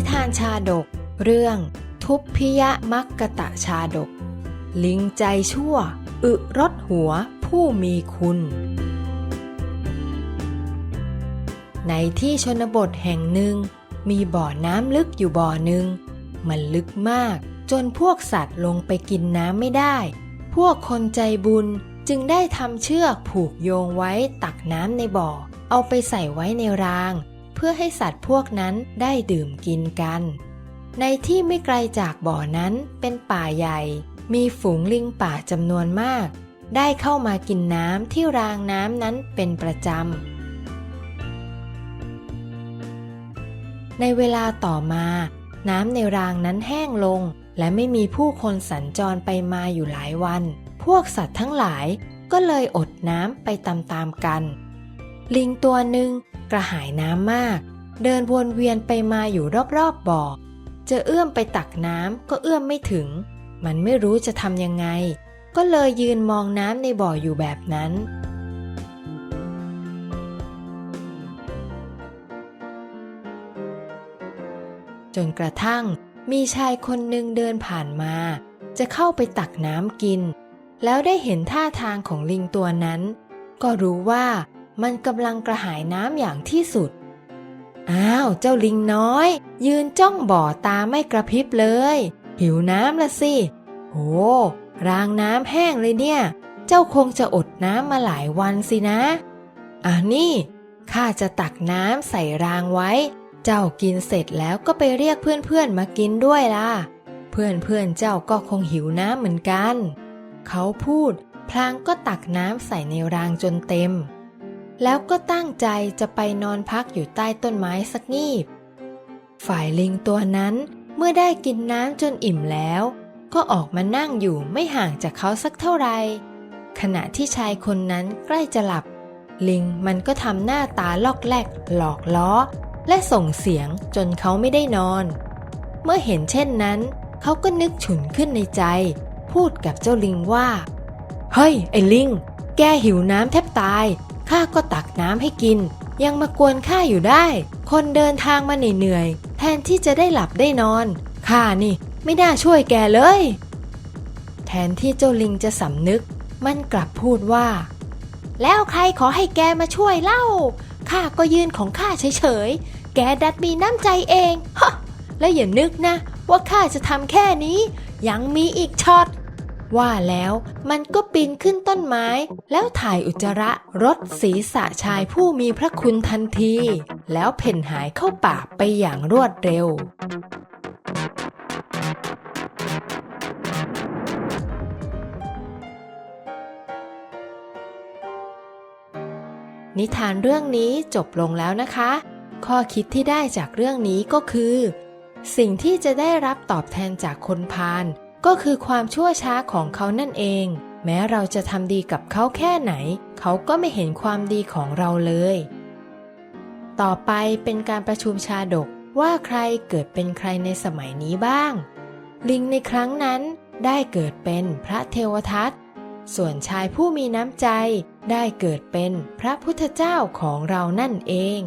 นิทานชาดก เรื่อง ทุพพิยมักกะตะชาดก ลิงใจชั่ว อึรถหัวผู้มีคุณ ในที่ชนบทแห่งหนึ่ง มีบ่อน้ำลึกอยู่บ่อหนึ่ง มันลึกมากจนพวกสัตว์ลงไปกินน้ำไม่ได้ พวกคนใจบุญจึงได้ทำเชือกผูกโยงไว้ตักน้ำในบ่อ เอาไปใส่ไว้ในราง เพื่อให้สัตว์พวกนั้นได้ดื่มกินกัน ในที่ไม่ไกลจากบ่อนั้นเป็นป่าใหญ่ มีฝูงลิงป่าจำนวนมาก ได้เข้ามากินน้ำที่รางน้ำนั้นเป็นประจำ ในเวลาต่อมา น้ำในรางนั้นแห้งลง และไม่มีผู้คนสัญจรไปมาอยู่หลายวัน พวกสัตว์ทั้งหลายก็เลยอดน้ำไปตามๆกัน ลิงตัวหนึ่ง กระหายน้ำมาก เดินวนเวียนไปมาอยู่รอบๆบ่อ จะเอื้อมไปตักน้ำก็เอื้อมไม่ถึง มันไม่รู้จะทำยังไง ก็เลยยืนมองน้ำในบ่ออยู่แบบนั้น จนกระทั่งมีชายคนหนึ่งเดินผ่านมา จะเข้าไปตักน้ำกิน แล้วได้เห็นท่าทางของลิงตัวนั้น ก็รู้ว่า มันกำลังกระหายน้ำอย่างที่สุด อ้าว เจ้าลิงน้อย ยืนจ้องบ่อตาไม่กระพริบเลย หิวน้ำละสิโอ้รางน้ำแห้งเลยเนี่ย เจ้าคงจะอดน้ำมาหลายวันสินะ อะนี่ ข้าจะตักน้ำใส่รางไว้ เจ้ากินเสร็จแล้วก็ไปเรียกเพื่อนๆมากินด้วยล่ะ เพื่อนๆเจ้าก็คงหิวน้ำเหมือนกัน เขาพูดพลางก็ตักน้ำใส่ในรางจนเต็ม แล้วก็ตั้งใจจะไปนอนพักอยู่ใต้ต้นไม้สักงีบ ฝ่ายลิงตัวนั้นเมื่อได้กินน้ำจนอิ่มแล้ว ก็ออกมานั่งอยู่ไม่ห่างจากเขาสักเท่าไหร่ขณะที่ชายคนนั้นใกล้จะหลับ ลิงมันก็ทำหน้าตาลอกแลก หลอกล้อ และส่งเสียงจนเขาไม่ได้นอน เมื่อเห็นเช่นนั้น เขาก็นึกฉุนขึ้นในใจ พูดกับเจ้าลิงว่า เฮ้ย ไอ้ลิง แกหิวน้ำแทบตาย ข้าก็ตักน้ำให้กิน ยังมากวนข้าอยู่ได้ คนเดินทางมาเหนื่อยๆแทนที่จะได้หลับได้นอนข้านี่ไม่น่าช่วยแกเลย แทนที่เจ้าลิงจะสำนึก มันกลับพูดว่า แล้วใครขอให้แกมาช่วยเล่าข้าก็ยืนของข้าเฉยๆ แกดัดมีน้ำใจเองฮะแล้วอย่านึกนะ ว่าข้าจะทำแค่นี้ ยังมีอีกช็อต ว่าแล้วมันก็ปีนขึ้นต้นไม้ แล้วถ่ายอุจจาระรถศีรษะชายผู้มีพระคุณทันที แล้วเพ่นหายเข้าป่าไปอย่างรวดเร็วนิทานเรื่องนี้จบลงแล้วนะคะ ข้อคิดที่ได้จากเรื่องนี้ก็คือ สิ่งที่จะได้รับตอบแทนจากคนพาล ก็คือความชั่วช้าของเขานั่นเอง แม้เราจะทำดีกับเขาแค่ไหน เขาก็ไม่เห็นความดีของเราเลย ต่อไปเป็นการประชุมชาดกว่าใครเกิดเป็นใครในสมัยนี้บ้าง ลิงในครั้งนั้นได้เกิดเป็นพระเทวทัตส่วนชายผู้มีน้ำใจได้เกิดเป็นพระพุทธเจ้าของเรานั่นเอง